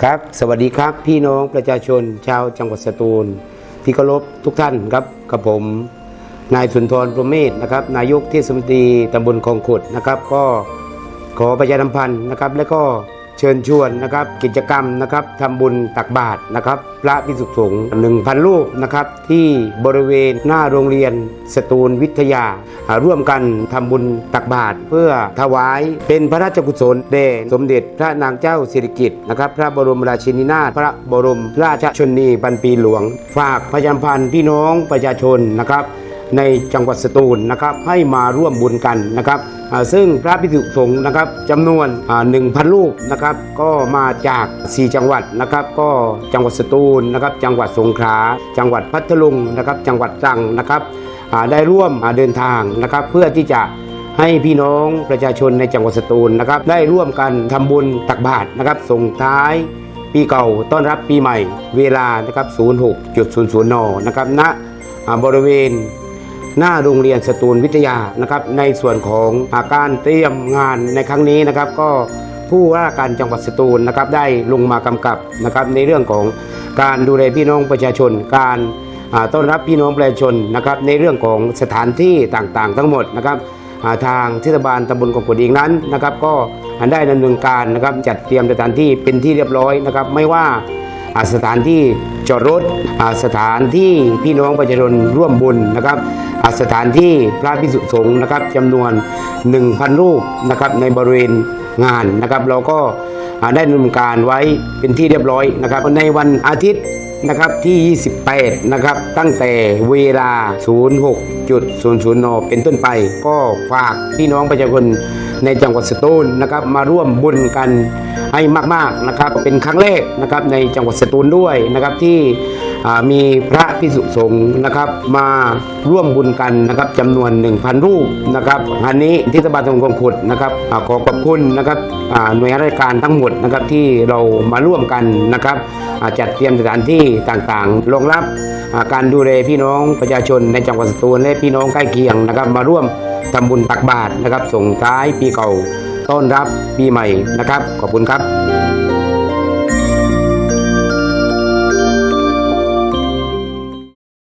ครับ สวัสดีครับพี่น้องประชาชนชาวจังหวัดสตูล ที่เคารพทุกท่านครับกับผม นายสุนทรพระเมธนะครับ นายกเทศมนตรีตำบลคลองขุดนะครับ ก็ขอประชาสัมพันธ์นะครับ และก็ ชิญชวนนะครับกิจกรรมนะครับทำบุญตักบาตรนะครับ พระพิสุสงฆ์หนึ่งพันรูปนะครับ ที่บริเวณหน้าโรงเรียนสตูลวิทยา ร่วมกันทำบุญตักบาตรเพื่อถวายเป็นพระราชกุศลแด่สมเด็จพระนางเจ้าสิริกิติ์นะครับ พระบรมราชินีนาถพระบรมราชชนนีพันปีหลวง ฝากประชาสัมพันธ์พี่น้องประชาชนนะครับ ในจังหวัดสตูลนะครับให้มาร่วมบุญกันนะครับ ซึ่งพระภิกษุสงฆ์นะครับจำนวนหนึ่งพันรูปนะครับก็มาจาก 4 จังหวัดนะครับก็จังหวัดสตูลนะครับจังหวัดสงขลาจังหวัดพัทลุงนะครับจังหวัดตรังนะครับได้ร่วมเดินทางนะครับเพื่อที่จะให้พี่น้องประชาชนในจังหวัดสตูลนะครับได้ร่วมกันทำบุญตักบาตรนะครับส่งท้ายปีเก่าต้อนรับปีใหม่ เวลานะครับ 06.00 นนะครับณอ่าบริเวณ หน้าโรงเรียนสตูลวิทยานะครับในส่วนของอาการเตรียมงานในครั้งนี้นะครับ ก็ผู้ว่าการจังหวัดสตูลนะครับได้ลงมากำกับนะครับในเรื่องของการดูแลพี่น้องประชาชน การต้อนรับพี่น้องประชาชนนะครับในเรื่องของสถานที่ต่างๆ ทั้งหมดนะครับาทางเทศบาลตำบลกองกุดเองนั้นนะครับ ก็ได้ดำเนินการนะครับจัดเตรียมสถานที่เป็นที่เรียบร้อยนะครับ ไม่ว่า สถานที่จอดรถสถานที่พี่น้องประชาชนร่วมบุญนะครับสถานที่พระพิสุสงฆ์นะครับจำนวน 1,000 รูปนะครับในบริเวณงานนะครับเราก็ได้ดำเนินการไว้เป็นที่เรียบร้อยนะครับในวันอาทิตย์นะครับที่ 28 นะครับ ตั้งแต่เวลา 06.00 น เป็นต้นไป ก็ฝากพี่น้องประชาชน ในจังหวัดสตูลนะครับมาร่วมบุญกันให้มากๆนะครับเป็นครั้งแรกนะครับในจังหวัดสตูลด้วยนะครับที่มีพระพิสุสงฆ์นะครับมาร่วมบุญกันนะครับจำนวน 1,000 รูปนะครับอันนี้ที่ตบาลตำบลคลองขุดนะครับอขอขอบคุณนะครับหน่วยราชการทั้งหมดนะครับที่เรามาร่วมกันนะครับจัดเตรียมสถานที่ต่างๆรองรับการดูแลพี่น้องประชาชนในจังหวัดสตูลและพี่น้องใกล้เคียงนะครับมาร่วม ทำบุญตักบาตรนะครับ ส่งท้ายปีเก่าต้อนรับปีใหม่นะครับ ขอบคุณครับ